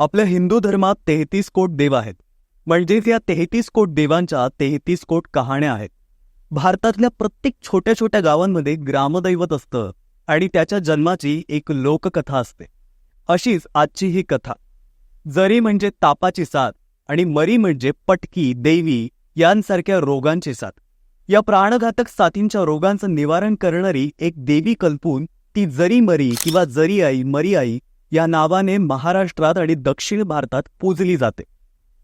आपल्या हिंदू धर्मात तेहतीस कोट देव आहेत. म्हणजेच या तेहतीस कोट देवांच्या तेहतीस कोट कहाण्या आहेत. भारतातल्या प्रत्येक छोट्या छोट्या गावांमध्ये ग्रामदैवत असतं आणि त्याच्या जन्माची एक लोककथा असते. अशीच आजची ही कथा. जरी म्हणजे तापाची साथ आणि मरी म्हणजे पटकी देवी यांसारख्या रोगांची साथ. या प्राणघातक साथींच्या रोगांचं निवारण करणारी एक देवी कल्पून ती जरी मरी किंवा जरी आई मरी आई या नावाने महाराष्ट्रात आणि दक्षिण भारतात पूजली जाते.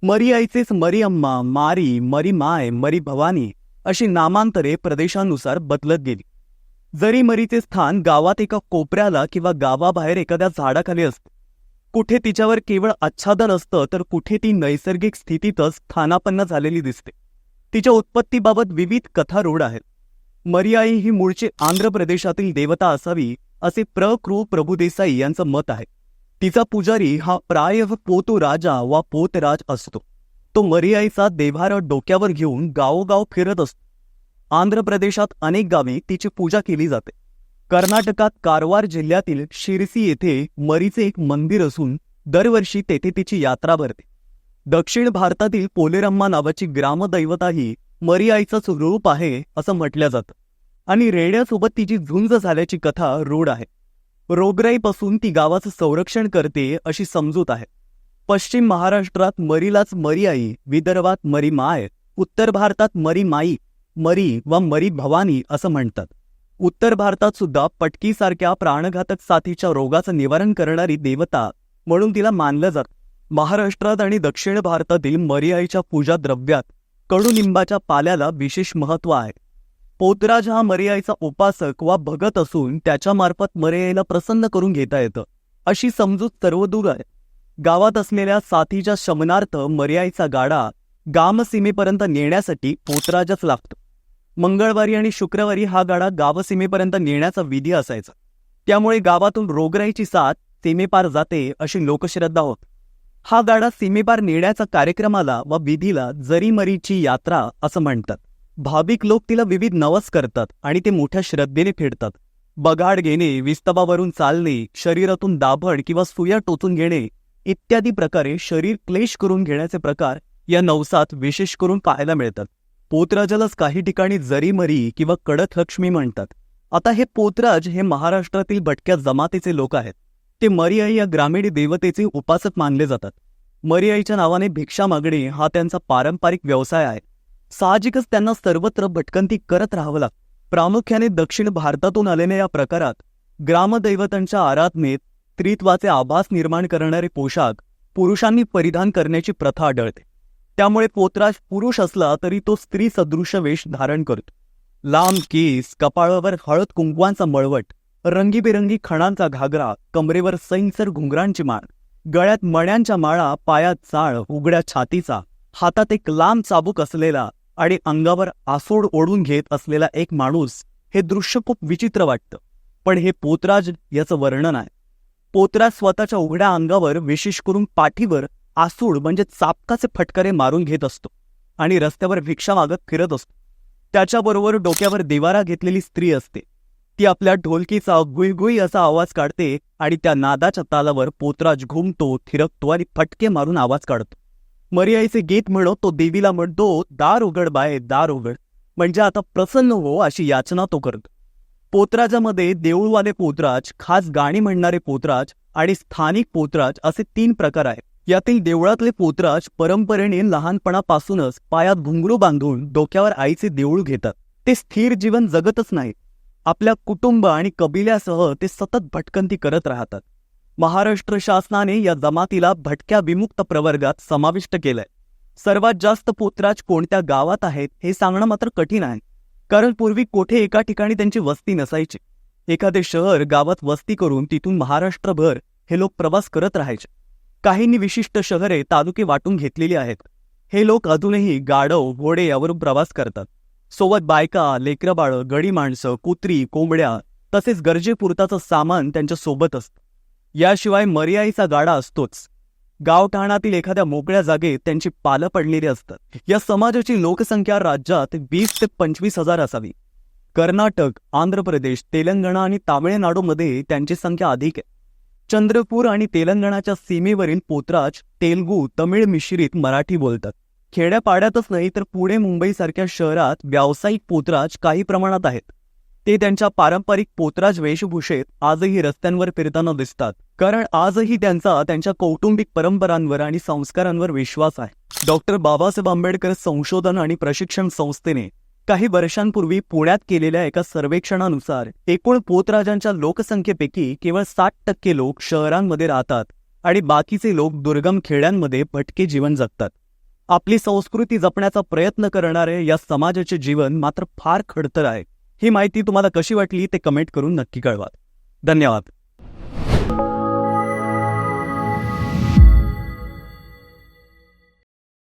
मरी आईचेच मरी अम्मा मारी मरी माय मरी भवानी अशी नामांतरे प्रदेशानुसार बदलत गेली. जरी मरीचे स्थान गावात एका कोपऱ्याला किंवा गावाबाहेर एखाद्या झाडाखाली असते कुठे तिच्यावर केवळ आच्छादन असतं तर कुठे ती नैसर्गिक स्थितीतच स्थानापन्न झालेली दिसते. तिच्या उत्पत्तीबाबत विविध कथा रूढ आहेत मरियाई ही मूळची आंध्र प्रदेशातील देवता असावी असे प्र. कृ. प्रभुदेसाई यांचं मत आहे. तिचा पुजारी हा प्राय पोतो राजा वा पोतराज असतो. तो मरियाईचा देभारा डोक्यावर घेऊन गावोगाव फिरत असतो. आंध्र प्रदेशात अनेक गावे तिची पूजा केली जाते. कर्नाटकात कारवार जिल्ह्यातील शिरसी येथे मरीचे एक मंदिर असून दरवर्षी तेथे तिची यात्रा भरते. दक्षिण भारतातील पोलेरम्मा नावाची ग्रामदैवताही ही आईचंच रूप आहे असं म्हटलं जातं. आणि रेड्यासोबत तिची झुंज झाल्याची कथा रूढ आहे. रोगराईपासून ती गावाचं संरक्षण करते अशी समजूत आहे. पश्चिम महाराष्ट्रात मरीलाच मरी आई विदर्भात मरी माय उत्तर भारतात मरी माई मरी व मरी भवानी असं म्हणतात. उत्तर भारतात सुद्धा पटकीसारख्या प्राणघातक साथीच्या रोगाचं निवारण करणारी देवता म्हणून तिला मानलं जात. महाराष्ट्रात आणि दक्षिण भारतातील मरियाईच्या पूजा द्रव्यात कडुलिंबाच्या पाल्याला विशेष महत्त्व आहे. पोतराज हा मरियाईचा उपासक वा भगत असून त्याच्यामार्फत मरियाईला प्रसन्न करून घेता येतं अशी समजूत सर्वदूर आहे. गावात असलेल्या साथीच्या शमनार्थ मर्यायचा गाडा गामसीमेपर्यंत नेण्यासाठी पोतराजच लागतो. मंगळवारी आणि शुक्रवारी हा गाडा गावसीमेपर्यंत नेण्याचा विधी असायचा. त्यामुळे गावातून रोगराईची साथ सीमेपार जाते अशी लोकश्रद्धा होत. हा गाडा सीमेपार नेण्याच्या कार्यक्रमाला व विधीला जरीमरीची यात्रा असं म्हणतात. भाविक लोक तिला विविध नवस करतात आणि ते मोठ्या श्रद्धेने फेडतात बगाड घेणे विस्तवावरून चालणे शरीरातून दाभड किंवा सुया टोचून घेणे इत्यादी प्रकारे शरीर क्लेश करून घेण्याचे प्रकार या नवसात विशेष करून पाहायला मिळतात. पोतराजालाच काही ठिकाणी जरीमरी किंवा कडक लक्ष्मी म्हणतात. आता हे पोतराज हे महाराष्ट्रातील भटक्या जमातीचे लोक आहेत. ते मरियाई या ग्रामीण देवतेचे उपासक मानले जातात. मरियाईच्या नावाने भिक्षा मागणे हा त्यांचा पारंपरिक व्यवसाय आहे. साहजिकच त्यांना सर्वत्र भटकंती करत राहावं लागतं. प्रामुख्याने दक्षिण भारतातून आलेल्या या प्रकारात ग्रामदैवतांच्या आराधनेत स्त्रीत्वाचे आभास निर्माण करणारे पोशाख पुरुषांनी परिधान करण्याची प्रथा आढळते. त्यामुळे पोतराज पुरुष असला तरी तो स्त्री सदृश वेश धारण करतो. लांब केस कपाळावर हळद कुंकवांचा मळवट रंगीबेरंगी खणांचा घागरा कमरेवर सैंसर घुंगरांची माळ गळ्यात मण्यांच्या माळा पायात चाळ उघड्या छातीचा हातात एक लांब चाबूक असलेला आणि अंगावर आसूड ओढून घेत असलेला एक माणूस हे दृश्य खूप विचित्र वाटतं. पण हे पोतराज याचं वर्णन आहे. पोतराज स्वतःच्या उघड्या अंगावर विशेष करून पाठीवर आसूड म्हणजे चापकाचे फटकारे मारून घेत असतो आणि रस्त्यावर भिक्षा मागत फिरत असतो. त्याच्याबरोबर डोक्यावर देवारा घेतलेली स्त्री असते. ती आपल्या ढोलकीचा गुईगुई असा आवाज काढते आणि त्या नादाच्या तालावर पोतराज घुमतो थिरकतो आणि फटके मारून आवाज काढतो. मरियाईचे गीत म्हणत तो देवीला म्हणतो दार उघड बाय दार उघड. म्हणजे आता प्रसन्न हो अशी याचना तो करतो. पोतराजामध्ये देऊळवाले पोतराज खास गाणी म्हणणारे पोतराज आणि स्थानिक पोतराज असे तीन प्रकार आहेत. यातील देवळातले पोतराज परंपरेने लहानपणापासूनच पायात घुंगरू बांधून डोक्यावर आईचे देऊळ घेतात. ते स्थिर जीवन जगतच नाहीत. आपल्या कुटुंब आणि कबिल्यासह ते सतत भटकंती करत राहतात. महाराष्ट्र शासनाने या जमातीला भटक्या विमुक्त प्रवर्गात समाविष्ट केलंय. सर्वात जास्त पोतराज कोणत्या गावात आहेत हे सांगणं मात्र कठीण आहे. कारण पूर्वी कोठे एका ठिकाणी त्यांची वस्ती नसायची. एखादे शहर गावात वस्ती करून तिथून महाराष्ट्रभर हे लोक प्रवास करत राहायचे. काहींनी विशिष्ट शहरे तालुके वाटून घेतलेली आहेत. हे लोक अजूनही गाडव घोडे यावरून प्रवास करतात. सोबत बायका लेकरबाळं गडी माणसं कुत्री कोंबड्या तसेच गरजेपुरताचं सामान त्यांच्यासोबत असतं. याशिवाय मर्याईचा गाडा असतोच. गावठाणातील एखाद्या मोकळ्या जागेत त्यांची पालं पडलेली असतात. या समाजाची लोकसंख्या राज्यात वीस ते पंचवीस हजार असावी. कर्नाटक आंध्र प्रदेश तेलंगणा आणि तामिळनाडूमध्ये त्यांची संख्या अधिक आहे. चंद्रपूर आणि तेलंगणाच्या सीमेवरील पोतराज तेलगू तमिळ मिश्रित मराठी बोलतात. खेड्यापाड्यातच नाही तर पुणे मुंबईसारख्या शहरात व्यावसायिक पोतराज काही प्रमाणात आहेत. ते त्यांच्या पारंपरिक पोतराज वेशभूषेत आजही रस्त्यांवर फिरताना दिसतात. कारण आजही त्यांचा त्यांच्या कौटुंबिक परंपरांवर आणि संस्कारांवर विश्वास आहे. डॉक्टर बाबासाहेब आंबेडकर संशोधन आणि प्रशिक्षण संस्थेने काही वर्षांपूर्वी पुण्यात केलेल्या एका सर्वेक्षणानुसार एकूण पोतराजांच्या लोकसंख्येपैकी केवळ साठ टक्के लोक शहरांमध्ये राहतात आणि बाकीचे लोक दुर्गम खेड्यांमध्ये भटके जीवन जगतात. आपली संस्कृती जपण्याचा प्रयत्न करणारे या समाजाचे जीवन मात्र फार खडतर आहे. ही माहिती तुम्हाला कशी वाटली ते कमेंट करून नक्की कळवा. धन्यवाद.